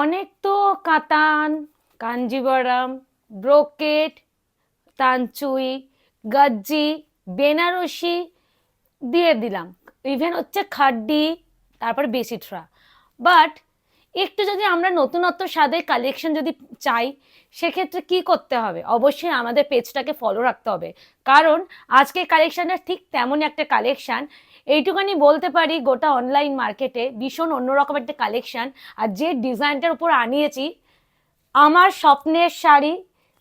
অনেক তো কাতান, কাঞ্জিবরম, ব্রোকেট, তানচুই, গজ্জি, বেনারসি দিয়ে দিলাম। ইভেন হচ্ছে খাড্ডি, তারপর বেসিট্রা। বাট একটু যদি আমরা নতুনত্ব স্বাদের কালেকশন যদি চাই, সেক্ষেত্রে কি করতে হবে? অবশ্যই আমাদের পেজটাকে ফলো রাখতে হবে। কারণ আজকের কালেকশনটা ঠিক তেমনই একটা কালেকশন এইটুখানি বলতে পারি গোটা অনলাইন মার্কেটে ভীষণ অন্যরকম একটা কালেকশান আর যে ডিজাইনটার উপর আনিয়েছি, আমার স্বপ্নের শাড়ি,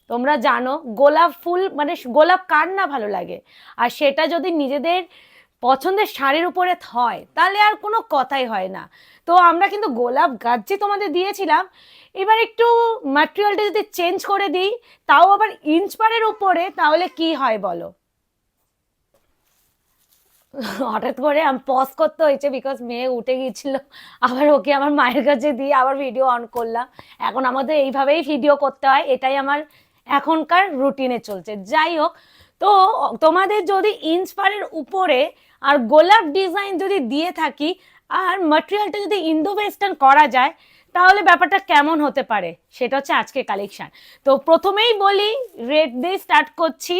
তোমরা জানো, গোলাপ ফুল মানে গোলাপ কার না ভালো লাগে? আর সেটা যদি নিজেদের পছন্দের শাড়ির উপরে হয় তাহলে আর কোনো কথাই হয় না। তো আমরা কিন্তু গোলাপ গাছ যে তোমাদের দিয়েছিলাম। এবার একটু ম্যাটেরিয়ালটা যদি চেঞ্জ করে দিই, তাও আবার ইঞ্চ পারের উপরে, তাহলে কি হয় বলো? হঠাৎ করে আমি পজ করতে হয়েছে বিকজ মেয়ে উঠে গিয়েছিল। আবার ওকে আমার মায়ের কাছে দিয়ে আবার ভিডিও অন করলাম। এখন আমাদের এইভাবেই ভিডিও করতে হয়, এটাই আমার এখনকার রুটিনে চলছে। যাই হোক, তো তোমাদের যদি ইঞ্চ পারের উপরে আর গোলাপ ডিজাইন যদি দিয়ে থাকি, আর ম্যাটেরিয়ালটা যদি ইন্দো ওয়েস্টার্ন করা যায়, তাহলে ব্যাপারটা কেমন হতে পারে? সেটা হচ্ছে আজকে কালেকশন তো প্রথমেই বলি রেড দিয়ে স্টার্ট করছি।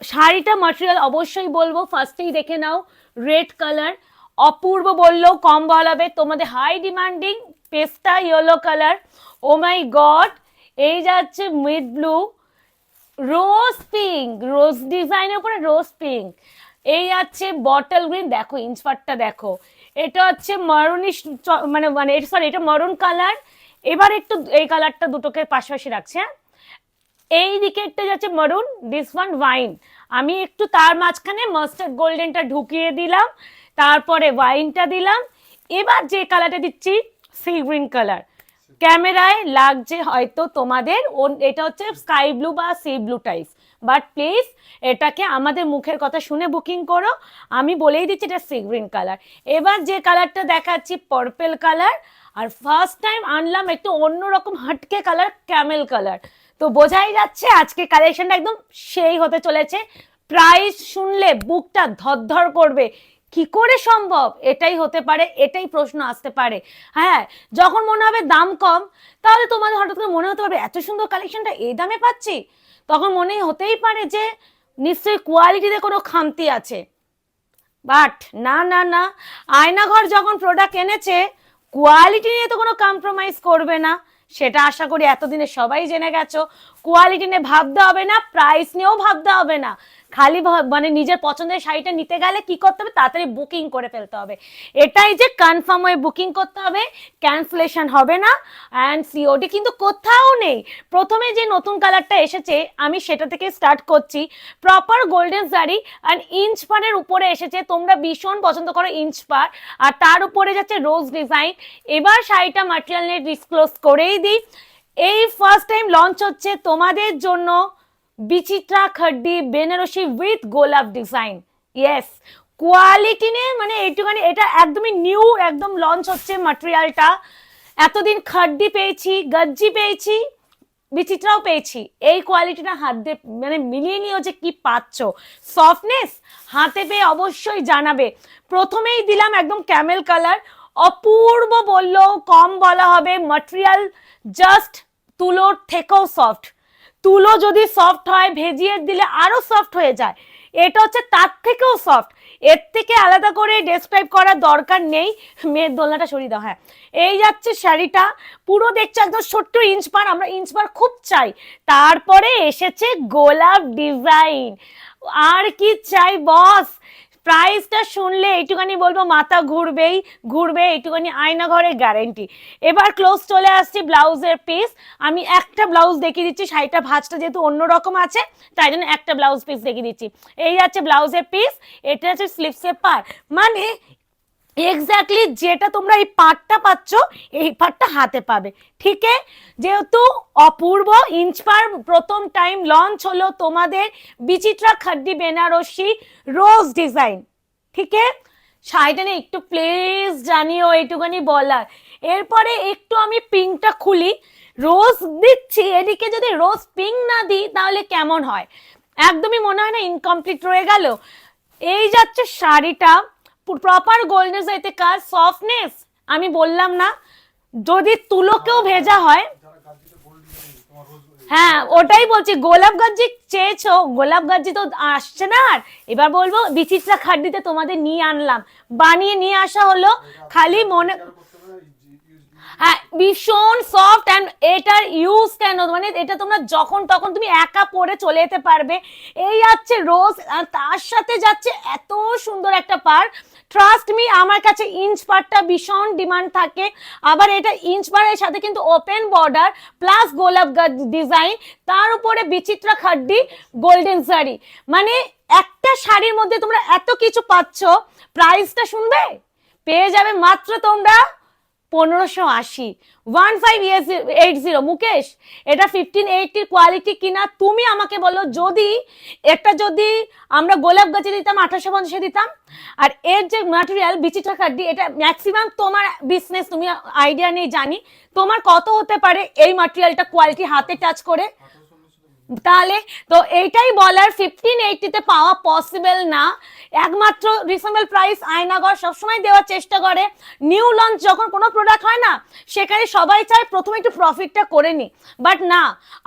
শাড়িটা ম্যাটেরিয়াল অবশ্যই বলব ফার্স্টেই দেখে নাও রেড কালার অপূর্ব বললেও কম বলা হবে। তোমাদের হাই ডিমান্ডিং পেস্তা yellow colour oh my god এই যাচ্ছে mid blue rose pink rose ডিজাইনের উপরে রোজ পিঙ্ক এই যাচ্ছে বটল গ্রিন দেখো ইঞ্চপাটটা দেখো। এটা হচ্ছে মারুনিশ মানে মানে সরি এটা মারুন কালার এবার একটু এই কালারটা দুটোকে পাশাপাশি রাখছে হ্যাঁ? এই দিকে একটা যাচ্ছে মরুন দিস ওয়ান ওয়াইন আমি একটু তার মাঝখানে মাস্টার্ড গোল্ডেনটা ঢুকিয়ে দিলাম, তারপরে ওয়াইনটা দিলাম। এবার যে কালারটা দিচ্ছি সি গ্রিন কালার ক্যামেরায় লাগছে হয়তো তোমাদের এটা হচ্ছে স্কাই ব্লু বা sea blue type but please এটাকে আমাদের মুখের কথা শুনে বুকিং করো। আমি বলেই দিচ্ছি এটা সি গ্রিন কালার এবার যে কালারটা দেখাচ্ছি পার্পেল কালার আর ফার্স্ট টাইম আনলাম একটু অন্যরকম হাটকে কালার ক্যামেল কালার তো বোঝাই যাচ্ছে আজকে কালেকশনটা একদম সেই হতে চলেছে। প্রাইস শুনলে বুকটা ধরধর করবে। কি করে সম্ভব? এটাই হতে পারে, এটাই প্রশ্ন আসতে পারে। হ্যাঁ যখন মনে হবে দাম কম, তাহলে তোমাদের হঠাৎ করে মনে হতে পারবে, এত সুন্দর কালেকশনটা এই দামে পাচ্ছি? তখন মনে হতেই পারে যে নিশ্চয়ই কোয়ালিটিতে কোনো খামতি আছে। বাট না না না, আয়নাঘর যখন প্রোডাক্ট এনেছে কোয়ালিটি নিয়ে তো কোনো কম্প্রোমাইজ করবে না। সেটা আশা করি এতদিনে সবাই জেনে গেছো। কোয়ালিটি নিয়ে ভাবতে হবে না প্রাইস নিয়েও ভাবতে হবে না। খালি মানে নিজের পছন্দের শাড়িটা নিতে গেলে কি করতে হবে? তাড়াতাড়ি বুকিং করে ফেলতে হবে। এটাই যে কনফার্ম হয়ে বুকিং করতে হবে ক্যান্সেলেশন হবে না। অ্যান্ড সিওডি কিন্তু কোথাও নেই। প্রথমে যে নতুন কালারটা এসেছে, আমি সেটা থেকে স্টার্ট করছি। Proper golden sari and inch পারের উপরে এসেছে। তোমরা ভীষণ পছন্দ করো ইঞ্চ পার আর তার উপরে যাচ্ছে রোজ ডিজাইন এবার শাড়িটা মাটেরিয়াল নিয়ে ডিসক্লোজ করেই দিই। এই ফার্স্ট টাইম লঞ্চ হচ্ছে তোমাদের জন্য। বিচিত্রা খাড্ডি, বেনারসি উইথ গোলাপ ডিজাইন ইয়েস কোয়ালিটি নিয়ে মানে এইটুখানি, এটা একদমই নিউ একদম লঞ্চ হচ্ছে মাটেরিয়ালটা এতদিন খাড্ডি পেয়েছি, গজ্জি পেয়েছি, বিচিত্রাও পেয়েছি। এই কোয়ালিটিটা হাত দিয়ে মানে মিলিয়ে নিয়ে যে কি পাচ্ছ। সফটনেস হাতে পেয়ে অবশ্যই জানাবে। প্রথমেই দিলাম একদম ক্যামেল কালার অপূর্ব বললেও কম বলা হবে। মাটেরিয়াল জাস্ট তুলোর থেকেও সফট তুলো যদি সফট হয়, ভেজিয়ে দিলে আরও সফট হয়ে যায়। এটা হচ্ছে তার থেকেও সফট এর থেকে আলাদা করে ডেসক্রাইব করার দরকার নেই। মেয়ের দোলনাটা সরিয়ে দাও হ্যাঁ। এই যাচ্ছে শাড়িটা। পুরো দেখছে একদম ছোট্ট ইঞ্চ পার আমরা ইঞ্চ পার খুব চাই। তারপরে এসেছে গোলাপ ডিজাইন আর কি চাই বস প্রাইসটা শুনলে এইটুখানি বলব মাথা ঘুরবেই, ঘুরবে এইটুখানি আয়না ঘরে গ্যারেন্টি এবার ক্লোজ চলে আসছি ব্লাউজের পিস আমি একটা ব্লাউজ দেখিয়ে দিচ্ছি, শাড়িটা ভাজটা যেহেতু অন্যরকম আছে, তাই জন্য একটা ব্লাউজ পিস দেখিয়ে দিচ্ছি। এই যাচ্ছে ব্লাউজের পিস এটা হচ্ছে স্লিপসের পার মানে এক্স্যাক্টলি যেটা তোমরা এই পাটটা পাচ্ছ, এই পাটটা হাতে পাবে। ঠিক যেহেতু অপূর্ব ইঞ্চ পার প্রথম টাইম লঞ্চ হলো তোমাদের বিচিত্রা খাড্ডি বেনারসি রোজ ডিজাইন ঠিক শাড়িটা নিয়ে একটু প্লিজ জানিও এইটুখানি বলার। এরপরে একটু আমি পিঙ্কটা খুলি। রোজ দিচ্ছি, এদিকে যদি রোজ পিঙ্ক না দিই, তাহলে কেমন হয়? একদমই মনে হয় না ইনকমপ্লিট রয়ে গেল। এই যাচ্ছে শাড়িটা। প্রপার গোল্ডেন এতে কাজ সফটনেস আমি বললাম না, যদি তুলোকেও ভেজা হয় হ্যাঁ ওটাই বলছি, গোলাপ গাঞ্জি চেয়েছো, গোলাপ গাঞ্জি তো আসছে না আর। এবার বলব, বিচিত্রা খাড্ডিতে তোমাদের নিয়ে আনলাম। বানিয়ে নিয়ে আসা হলো, খালি মনে ভীষণ সফট অ্যান্ড এটার ইউজ কেন? মানে এটা তোমরা যখন তখন তুমি একা পরে চলে যেতে পারবে। এই যাচ্ছে রোজ আর তার সাথে যাচ্ছে এত সুন্দর একটা পার। ট্রাস্ট মি আমার কাছে ইঞ্চ পারটা ভীষণ ডিমান্ড থাকে। আবার এটা ইঞ্চ পারের সাথে কিন্তু ওপেন বর্ডার প্লাস গোলাপ ডিজাইন তার উপরে বিচিত্রা খাড্ডি গোল্ডেন শাড়ি মানে একটা শাড়ির মধ্যে তোমরা এত কিছু পাচ্ছ প্রাইসটা শুনবে? পেয়ে যাবে মাত্র তোমরা পনেরোশো আশি। One five eight zero Mukesh, এটা ফিফটিন এইটির কোয়ালিটি কিনা? তুমি আমাকে বলো, যদি, একটা যদি আমরা গোলাপ গাছে দিতাম আঠাশো পঞ্চাশে দিতাম, আর এর যে ম্যাটেরিয়াল বিচিত্রা কার্ডি এটা ম্যাক্সিমাম তোমার বিজনেস তুমি আইডিয়া নেই জানি, তোমার কত হতে পারে এই ম্যাটেরিয়ালটা কোয়ালিটি হাতে টাচ করে? তাহলে তো এইটাই বলার ফিফটিন এইটিতে পাওয়া পসিবল না। একমাত্র রিজনেবল প্রাইস আয়নাগর সবসময় দেওয়ার চেষ্টা করে। নিউ লঞ্চ যখন কোনো প্রোডাক্ট হয় না, সেখানে সবাই চায় প্রথমে একটু প্রফিটটা করে নি বাট না,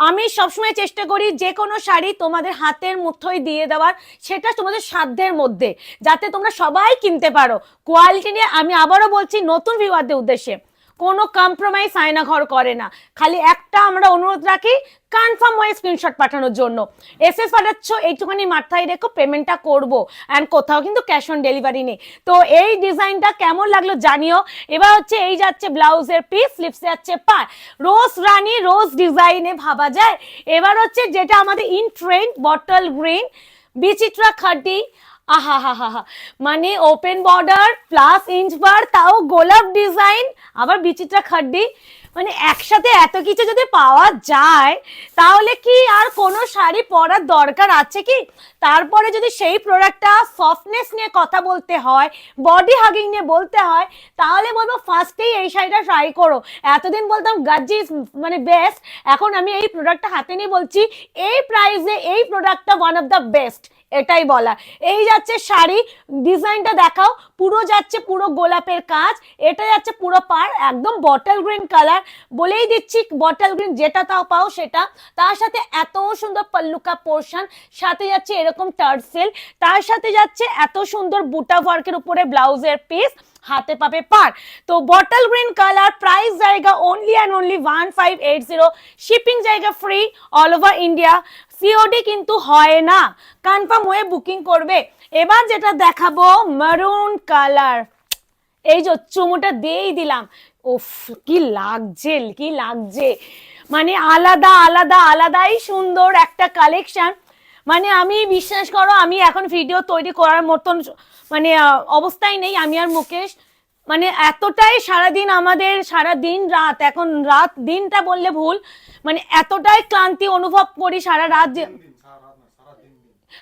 আমি সবসময় চেষ্টা করি যে কোনো শাড়ি তোমাদের হাতের মুঠোয় দিয়ে দেওয়ার, সেটা তোমাদের সাধ্যের মধ্যে। যাতে তোমরা সবাই কিনতে পারো। কোয়ালিটি নিয়ে আমি আবারও বলছি, নতুন ভিউয়ারদের উদ্দেশ্যে। কোনো কম্প্রোমাইজ আয়না ঘর করে না। খালি একটা আমরা অনুরোধ রাখি কনফার্ম হয়ে স্ক্রিনশট পাঠানোর জন্য। এস এস পাঠাচ্ছ, এইটুখানি মাথায় রেখো পেমেন্টটা করব। অ্যান্ড কোথাও কিন্তু ক্যাশ অন ডেলিভারি নেই। তো এই ডিজাইনটা কেমন লাগল জানিও। এবার হচ্ছে এই যাচ্ছে ব্লাউজের পিস স্লিপসে যাচ্ছে পার রোজ রানি, রোজ ডিজাইনে ভাবা যায়। এবার হচ্ছে যেটা আমাদের in trend bottle green Bichitra Khaddi আহা হা হা হা মানে ওপেন বর্ডার প্লাস ইঞ্চ বার তাও গোলাপ ডিজাইন আবার বিচিত্রা খাড্ডি। মানে একসাথে এত কিছু যদি পাওয়া যায়, তাহলে কি আর কোনো শাড়ি পরার দরকার আছে কি? তারপরে যদি সেই প্রোডাক্টটা সফটনেস নিয়ে কথা বলতে হয় বডি হাগিং নিয়ে বলতে হয়, তাহলে বলব ফার্স্টেই এই শাড়িটা ট্রাই করো। এতদিন বলতাম, গাজ্জি মানে বেস্ট এখন আমি এই প্রোডাক্টটা হাতে নিয়ে বলছি, এই প্রাইসে এই প্রোডাক্টটা ওয়ান অফ দ্য বেস্ট এটাই বলা। এই যাচ্ছে শাড়ি, ডিজাইনটা দেখাও, পুরো যাচ্ছে পুরো গোলাপের কাজ, এটা যাচ্ছে পুরো পার, একদম বটল গ্রিন কালার বলেই দিচ্ছি বটল গ্রিন যেটা তাও পাও সেটা। তার সাথে এত সুন্দর পাল্লুকা পোর্শন সাথে যাচ্ছে এরকম টার্সেল তার সাথে যাচ্ছে এত সুন্দর বুটা ওয়ার্কের উপরে ব্লাউজের পিস হাতে পাবে পার। তো বটল গ্রিন কালার প্রাইস জায়গা only and only one five eight zero shipping জায়গা free all over India COD কিন্তু হয় না। কনফার্ম হয়ে বুকিং করবে। এবার যেটা দেখাবো মারুন কালার এই যে চুমুটা দিয়েই দিলাম। উফ, কি লাগছে কি লাগছে। মানে আলাদা আলাদা, আলাদাই সুন্দর একটা কালেকশন মানে আমি বিশ্বাস করো, আমি এখন ভিডিও তৈরি করার মতন মানে অবস্থায় নেই। আমি আর মুকেশ মানে এতটাই সারাদিন আমাদের সারা দিন রাত এখন রাত দিনটা বললে ভুল মানে এতটাই ক্লান্তি অনুভব করি সারা রাত যে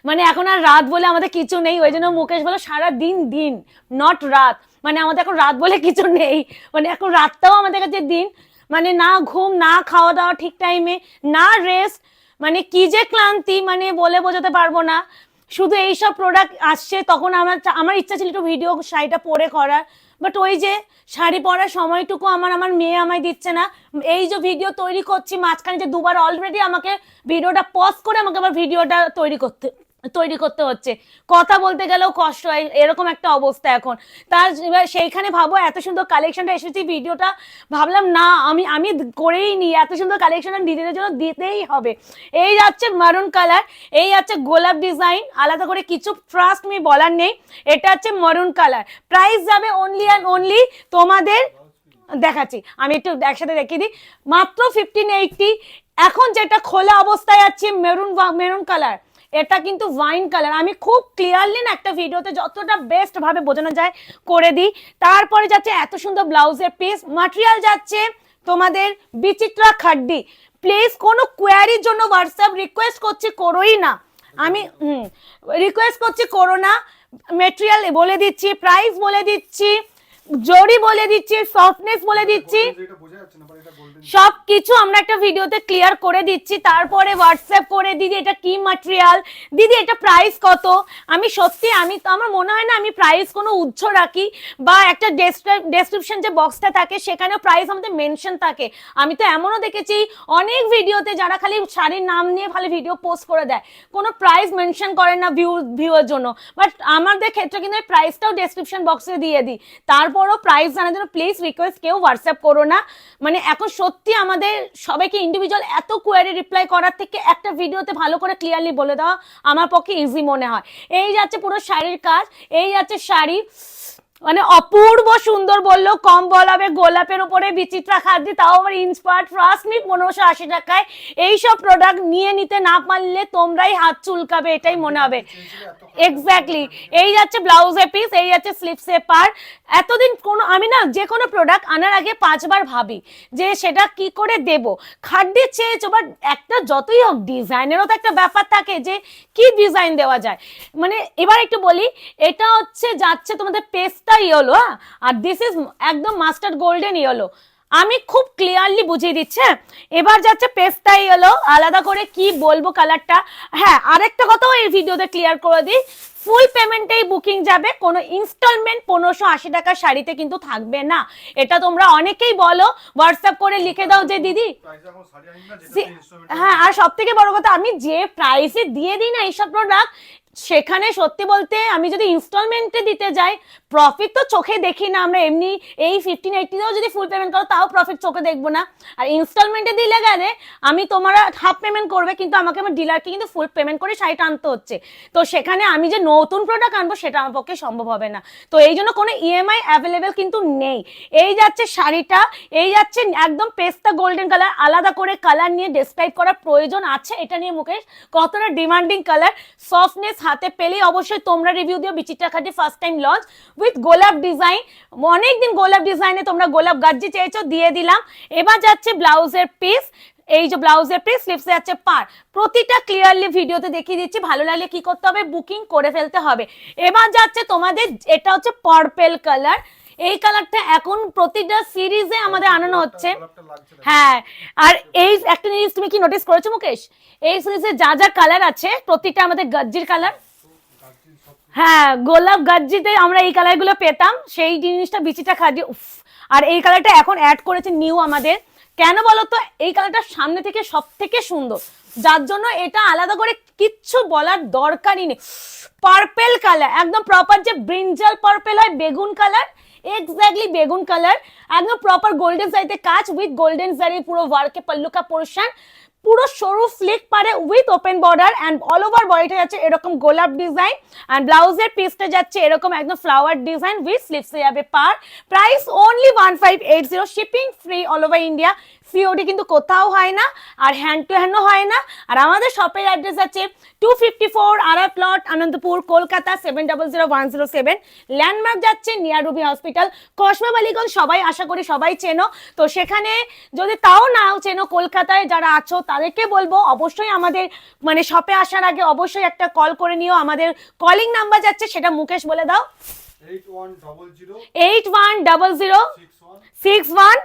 মানে এখন আর রাত বলে আমাদের কিছু নেই ওই জন্য মুকেশ বলে সারা দিন দিন নট রাত। মানে আমাদের এখন রাত বলে কিছু নেই মানে এখন রাতটাও আমাদের কাছে দিন। মানে না ঘুম না খাওয়া দাওয়া ঠিক টাইমে না রেস্ট মানে কি যে ক্লান্তি মানে বলে বোঝাতে পারব না। শুধু এইসব প্রোডাক্ট আসছে তখন আমার আমার ইচ্ছা ছিল একটু ভিডিও শাড়িটা পরে করার। বাট ওই যে শাড়ি পরার সময়টুকু আমার আমার মেয়ে আমায় দিচ্ছে না। এই যে ভিডিও তৈরি করছি, মাঝখানে যে দুবার অলরেডি আমাকে ভিডিওটা পজ করে আমাকে আবার ভিডিওটা তৈরি করতে তৈরি করতে হচ্ছে। কথা বলতে গেলেও কষ্ট হয়, এরকম একটা অবস্থা এখন। তার সেইখানে ভাবো, এত সুন্দর কালেকশনটা এসেছি, ভিডিওটা ভাবলাম, না, আমি আমি করেই নি এত সুন্দর কালেকশনটা নিজেদের জন্য দিতেই হবে। এই যাচ্ছে মারুন কালার এই যাচ্ছে গোলাপ ডিজাইন আলাদা করে কিছু ট্রাস্ট মি বলার নেই, এটা হচ্ছে মারুন কালার প্রাইস যাবে অনলি অ্যান্ড অনলি তোমাদের দেখাচ্ছি, আমি একটু একসাথে দেখিয়ে দিই। মাত্র ফিফটিন এইটটি এখন যেটা খোলা অবস্থায় আছে মেরুন মেরুন কালার এটা কিন্তু ওয়াইন কালার আমি খুব ক্লিয়ারলি না একটা ভিডিওতে যতটা বেস্ট ভাবে বোঝানো যায় করে দিই। তারপরে যাচ্ছে এত সুন্দর ব্লাউজের পিস মাটেরিয়াল যাচ্ছে তোমাদের বিচিত্রা খাড্ডি। প্লিজ কোনো কোয়ারির জন্য হোয়াটসঅ্যাপ রিকোয়েস্ট করছি, করোই না। আমি রিকোয়েস্ট করছি করো না। মেটেরিয়াল বলে দিচ্ছি প্রাইস বলে দিচ্ছি। জরি বলে দিচ্ছি সফটনেস বলে দিচ্ছি। সব কিছু আমরা একটা ভিডিওতে ক্লিয়ার করে দিচ্ছি। তারপরে হোয়াটসঅ্যাপ করে দিদি এটা কি ম্যাটেরিয়াল দিদি এটা প্রাইস কত? আমি সত্যি আমি তো আমার মনে হয় না আমি প্রাইস কোনো উচ্চ রাখি বা একটা ডেসক্রিপশন যে বক্সটা থাকে সেখানে প্রাইস আমাদের মেনশন থাকে। আমি তো এমনও দেখেছি অনেক ভিডিওতে যারা খালি শাড়ির নাম নিয়ে খালি ভিডিও পোস্ট করে দেয় কোনো প্রাইস মেনশন করে না ভিউ ভিউয়ের জন্য। বাট আমাদের ক্ষেত্রে কিন্তু প্রাইসটাও ডেসক্রিপশন বক্সে দিয়ে দিই। তারপরও প্রাইস জানার জন্য প্লিজ রিকোয়েস্ট কেউ হোয়াটসঅ্যাপ করো না। মানে এখন সত্যি আমাদের সবাইকে ইন্ডিভিজুয়াল এত কোয়ারি রিপ্লাই করার থেকে একটা ভিডিওতে ভালো করে ক্লিয়ারলি বলে দেওয়া আমার পক্ষে ইজি মনে হয়। এই যাচ্ছে পুরো শাড়ির কাজ, এই যাচ্ছে শাড়ি। মানে অপূর্ব সুন্দর বলল, কম বলাবে, গোলাপের উপরে বিচিত্রা খাদ্যি, তাও আবার ইঞ্চ পার্ট ফার্স্ট পনেরোশো আশি টাকায়। এইসব প্রোডাক্ট নিয়ে নিতে না পারলে তোমরাই হাত চুলকাবে, এটাই মনে হবে। এক্স্যাক্টলি এই যাচ্ছে ব্লাউজে পিস এই যাচ্ছে স্লিপসে পার এতদিন কোনো, আমি না যে কোনো প্রোডাক্ট আনার আগে পাঁচবার ভাবি যে সেটা কি করে দেব। খাদ্যে চেয়েছো বাট একটা যতই হোক ডিজাইনেরও তো একটা ব্যাপার থাকে যে কি ডিজাইন দেওয়া যায়। মানে এবার একটু বলি, এটা হচ্ছে যাচ্ছে তোমাদের পেস্তা ইয়েলো হ্যাঁ? আর দিস ইজ একদম মাস্টার্ড গোল্ডেন ইয়েলো। আমি খুব ক্লিয়ারলি বুঝিয়ে দিচ্ছি হ্যাঁ? এবার যাচ্ছে পেস্তা ইয়েলো আলাদা করে কি বলব কালারটা হ্যাঁ আরেকটা কথাও এই ভিডিওতে ক্লিয়ার করে দিই। ফুল পেমেন্টেই বুকিং যাবে কোনো ইনস্টলমেন্ট পনেরোশো আশি টাকার শাড়িতে কিন্তু থাকবে না। এটা তোমরা অনেকেই বলো হোয়াটসঅ্যাপ করে লিখে দাও যে দিদি হ্যাঁ আর সব থেকে বড় কথা আমি যে প্রাইসে দিয়ে দিই না এইসব প্রোডাক্ট সেখানে সত্যি বলতে আমি যদি ইনস্টলমেন্টে দিতে যাই প্রফিট তো চোখে দেখি না আমরা এমনি এই ফিফটিন এইটিতেও যদি ফুল পেমেন্ট করো, তাও প্রফিট চোখে দেখব না। আর ইনস্টলমেন্টে দিলে গেলে আমি তোমরা হাফ পেমেন্ট করবে, কিন্তু আমাকে আমার ডিলারকে কিন্তু ফুল পেমেন্ট করে শাড়িটা আনতে হচ্ছে। তো সেখানে আমি যে নতুন প্রোডাক্ট আনব, সেটা আমার পক্ষে সম্ভব হবে না। তো এই জন্য কোনো ইএমআই অ্যাভেলেবেল কিন্তু নেই। এই যাচ্ছে শাড়িটা, এই যাচ্ছে একদম পেস্তা গোল্ডেন কালার আলাদা করে কালার নিয়ে ডেসক্রাইব করার প্রয়োজন আছে। এটা নিয়ে মুকেশ, কতটা ডিমান্ডিং কালার সফটনেস হাতে পেলেই অবশ্যই তোমরা রিভিউ দিও। Bichitra Khaddi first time launch with গোলাপ ডিজাইন অনেকদিন গোলাপ ডিজাইনে তোমরা গোলাপ গাজ্জি চেয়েছো, দিয়ে দিলাম। এবার যাচ্ছে ব্লাউজের পিস এই যে ব্লাউজের পিস স্লিপসে যাচ্ছে পার প্রতিটা ক্লিয়ারলি ভিডিওতে দেখিয়ে দিচ্ছি। ভালো লাগলে কি করতে হবে? বুকিং করে ফেলতে হবে। এবার যাচ্ছে তোমাদের, এটা হচ্ছে পার্পেল কালার এই কালারটা এখন প্রতিটা সিরিজে আমাদের আনানো হচ্ছে। হ্যাঁ আর এই একটা জিনিস তুমি কি নোটিস করেছ মুকেশ? এই সিরিজে যা যা কালার আছে প্রতিটা আমাদের গজ্জির কালার। হ্যাঁ গোলাপ গাজ্জিতে আমরা এই কালারগুলো পেতাম সেই জিনিসটা বিচিটা খাদি উফ আর এই কালারটা এখন অ্যাড করেছে নিউ আমাদের। কেন বলো তো এই কালারটা সামনে থেকে সব থেকে সুন্দর। যার জন্য এটা আলাদা করে কিচ্ছু বলার দরকারই নেই। পার্পেল কালার একদম প্রপার যে ব্রিঞ্জাল পার্পেল হয় বেগুন কালার এক্স্যাক্টলি বেগুন কালার একদম প্রপার গোল্ডেন জারিতে কাজ উইথ গোল্ডেন জারি পুরো ওয়ার্কে পাল্লুকা পোর্শন পুরো সরু ফ্লিক পারে with open border and all over বডিটা যাচ্ছে এরকম গোলাপ ডিজাইন অ্যান্ড ব্লাউজের পিসটা যাচ্ছে এরকম একদম ফ্লাওয়ার ডিজাইন উইথ স্লিপসে যাবে পার। Price only one five eight zero shipping free all over India COD কিন্তু কোথাও হয় না আর হ্যান্ড টু হ্যান্ডও হয় না। আর আমাদের শপের অ্যাড্রেস আছে টু ফিফটি ফোর আরা plot Anandapur Kolkata seven double zero one zero seven landmark যাচ্ছে near Ruby hospital Kasba Ballygunge সবাই আশা করি সবাই চেনো। তো সেখানে যদি তাও নাও চেনো কলকাতায় যারা আছো তাদেরকে বলব অবশ্যই আমাদের মানে শপে আসার আগে অবশ্যই একটা কল করে নিও। আমাদের কলিং নাম্বার যাচ্ছে সেটা মুকেশ বলে দাও। Eight one double zero six one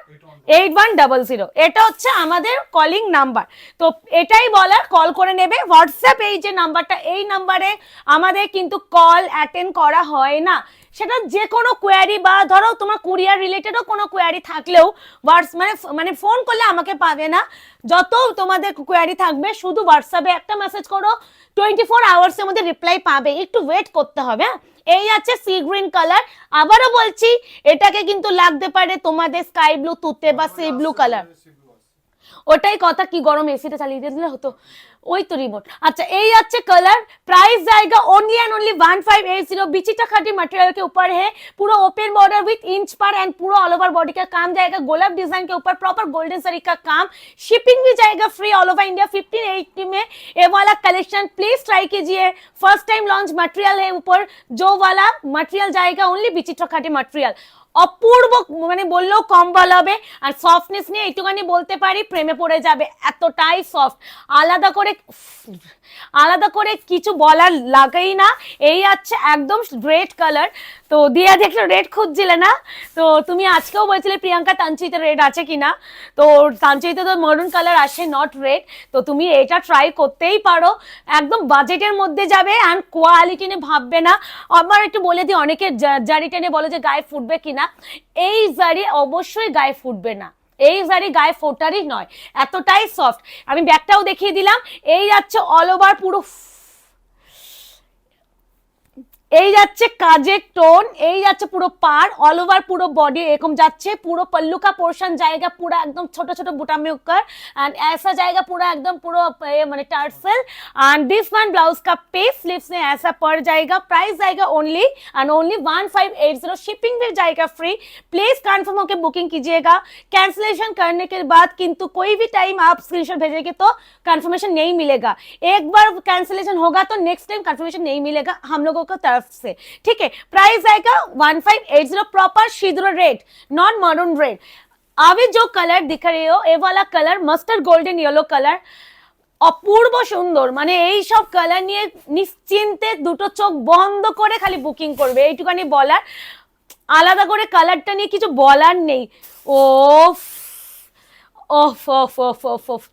eight one double zero এটা হচ্ছে আমাদের কলিং নাম্বার তো এটাই বলার কল করে নেবে। হোয়াটসঅ্যাপ এই যে নাম্বারটা এই নাম্বারে আমাদের কিন্তু কল অ্যাটেন্ড করা হয় না। সেটা যে কোনো কোয়ারি বা ধরো তোমার কুরিয়ার রিলেটেডও কোনো কোয়ারি থাকলেও মানে মানে ফোন করলে আমাকে পাবে না। যত তোমাদের কোয়ারি থাকবে, শুধু হোয়াটসঅ্যাপে একটা মেসেজ করো। টোয়েন্টি ফোর আওয়ার্সের মধ্যে রিপ্লাই পাবে। একটু ওয়েট করতে হবে হ্যাঁ? এই আছে সি গ্রিন কালার। আবারও বলছি, এটাকে কিন্তু লাগতে পারে তোমাদের স্কাই ব্লু, তুতে বা সি ব্লু কালার। ওটাই কথা, কি গরম এসিটা চালিয়ে দিলে হতো। ওই তো রিমোট আচ্ছা এই আছে कलर प्राइस जाएगा only and only one five eight zero बिचिटा खाटी मटेरियल के ऊपर है पूरा ओपन बॉर्डर विथ इंच पर एंड पूरा ऑल ओवर बॉडी का काम जाएगा गोलाप डिजाइन के ऊपर प्रॉपर गोल्डन सरी का काम शिपिंग भी जाएगा free all over India fifteen eighty में ये वाला कलेक्शन प्लीज ट्राई कीजिए फर्स्ट टाइम लॉन्च मटेरियल है ऊपर जो वाला मटेरियल जाएगा ओनली बिचिटा खाटी मटेरियल অপূর্ব মানে বললেও কম বলা হবে, আর সফটনেস নিয়ে একটুখানি বলতে পারি, প্রেমে পড়ে যাবে, এতটাই সফট আলাদা করে আলাদা করে কিছু বলার লাগেই না। এই আছে একদম রেড কালার তো দিয়া দেখল রেড খুঁজছিলে না? তো তুমি আজকেও বলছিলে প্রিয়াঙ্কা তানচিতে রেড আছে কিনা? তো তানচিতে তো মরুন কালার আসে নট রেড তো তুমি এটা ট্রাই করতেই পারো। একদম বাজেটের মধ্যে যাবে অ্যান্ড কোয়ালিটি নিয়ে ভাববে না। আমার একটু বলে দিই, অনেকে জা- জারি টেনে বলে যে গায়ে ফুটবে কিনা। এই জারি অবশ্যই গায়ে ফুটবে না। এই জারি গায়ে ফোটারই নয়, এতটাই সফট আমি ব্যাগটাও দেখিয়ে দিলাম। এই যাচ্ছে অল ওভার পুরো এই যাচ্ছে কাজের টোন এই যাচ্ছে পুরো পার অল ওভার পুরো বডি এরকম যাচ্ছে পুরো পল্লুকা পোর্শন জায়গা পুরো একদম ছোট ছোট বুটা মেকার এন্ড ऐसा जाएगा पूरा एकदम पूरा ये माने tarsal and this one blouse का पे स्लीव्स में ऐसा पड़ जाएगा प्राइस जाएगा only and only one five eight zero shipping भी जाएगा फ्री प्लीज कंफर्म होकर बुकिंग कीजिएगा कैंसिलेशन करने के बाद किंतु कोई भी टाइम आप स्क्रीनशॉट भेजेंगे तो कंफर्मेशन नहीं मिलेगा एक बार कैंसिलेशन होगा तो नेक्स्ट टाइम कंफर्मेशन नहीं मिलेगा हम लोगों को तरफ से ठीक है प्राइस आएगा one five eight zero proper शिद्रो red non maroon red अभी जो कलर दिख रही हो ये वाला colour mustard golden yellow colour অপূর্ব সুন্দর মানে এই সব কালার নিয়ে নিশ্চিন্তে দুটো চোখ বন্ধ করে খালি বুকিং করবে এইটুখানি বলার আলাদা করে কালারটা নিয়ে কিছু বলার নেই ও ওফ ওফ ওফ ওফ ওফ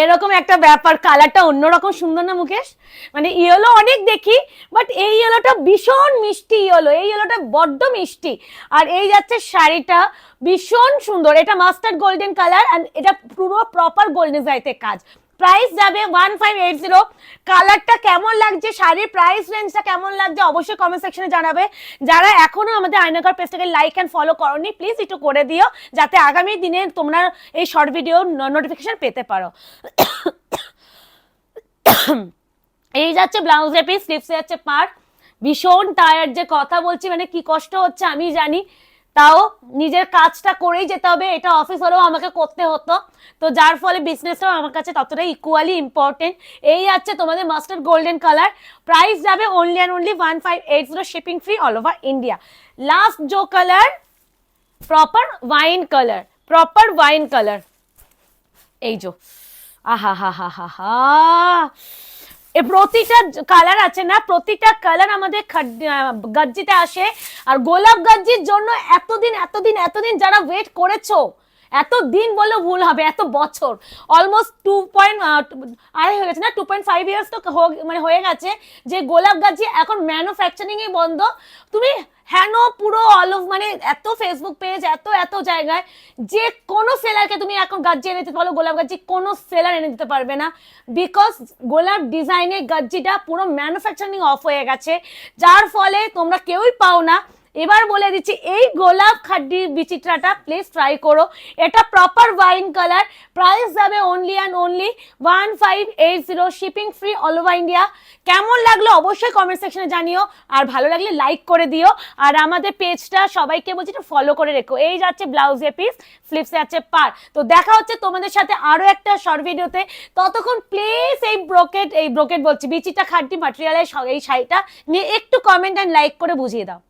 এরকম একটা ব্যাপার, কালারটা অন্যরকম, সুন্দর না মুকেশ? মানে ইয়েলো অনেক দেখি বাট এই ইয়েলোটা ভীষণ মিষ্টি ইয়েলো, এই ইয়েলোটা বড্ড মিষ্টি। আর এই যাচ্ছে শাড়িটা, ভীষণ সুন্দর। এটা মাস্টার্ড গোল্ডেন কালার অ্যান্ড এটা পুরো প্রপার গোল্ডেন সাইতে কাজ। প্রাইস যাবে ওয়ান ফাইভ এইট জিরো কালারটা কেমন লাগছে? শাড়ির প্রাইস রেঞ্জটা কেমন লাগছে? অবশ্যই কমেন্ট সেকশনে জানাবে। যারা এখনও আমাদের আয়নাঘর পেজটাকে লাইক অ্যান্ড ফলো করনি প্লিজ একটু করে দিও, যাতে আগামী দিনে তোমরা এই শর্ট ভিডিও নোটিফিকেশন পেতে পারো। এই যাচ্ছে ব্লাউজের পিস স্লিপসে যাচ্ছে পার ভীষণ টায়ার্ড যে কথা বলছি মানে কি কষ্ট হচ্ছে আমি জানি। তাও নিজের কাজটা করেই যেতে হবে, এটা অফিস হলেও আমাকে করতে হতো। তো যার ফলে বিজনেসটাও আমার কাছে ততটাই ইকুয়ালি ইম্পর্টেন্ট এই আছে তোমাদের মাস্টার গোল্ডেন কালার প্রাইস যাবে only and only one five eight zero shipping free all over India last Joe colour proper wine colour proper wine colour এই জো আহা হা হা হা হা এ প্রতিটা কালার আছে না, প্রতিটা কালার আমাদের গাজ্জিতে আসে। আর গোলাপ গাজ্জির জন্য এতদিন এতদিন এতদিন যারা ওয়েট করেছ এত দিন বললেও ভুল হবে, এত বছর। অলমোস্ট টু পয়েন্ট আড়াই হয়ে গেছে না? টু পয়েন্ট ফাইভ ইয়ার্স তো মানে হয়ে গেছে যে গোলাপ গাছি এখন ম্যানুফ্যাকচারিংই বন্ধ। তুমি হেন পুরো অল অফ মানে এত ফেসবুক পেজ এত এত জায়গায়, যে কোনো সেলারকে তুমি এখন গাজ্জি এনে দিতে পারো, গোলাপ গাজ্জি কোনো সেলার এনে দিতে পারবে না। বিকজ গোলাপ ডিজাইনের গাজ্জিটা পুরো ম্যানুফ্যাকচারিং অফ হয়ে গেছে, যার ফলে তোমরা কেউই পাও না। এবার বলে দিচ্ছি, এই গোলাপ খাড্ডি বিচিত্রাটা প্লিজ ট্রাই করো। এটা প্রপার ওয়াইন কালার প্রাইস যাবে only and only one five eight zero shipping free all over India কেমন লাগল অবশ্যই কমেন্ট সেকশনে জানিও, আর ভালো লাগলে লাইক করে দিও। আর আমাদের পেজটা সবাইকে বলছি একটু ফলো করে রেখো। এই যাচ্ছে ব্লাউজে পিস ফ্লিপসে যাচ্ছে পার তো দেখা হচ্ছে তোমাদের সাথে আরও একটা শর্ট ভিডিওতে ততক্ষণ প্লিজ এই ব্রোকেট এই ব্রোকেট বলছি, বিচিটা খাড্ডি মাটেরিয়ালের এই শাড়িটা নিয়ে একটু কমেন্ট অ্যান্ড লাইক করে বুঝিয়ে দাও।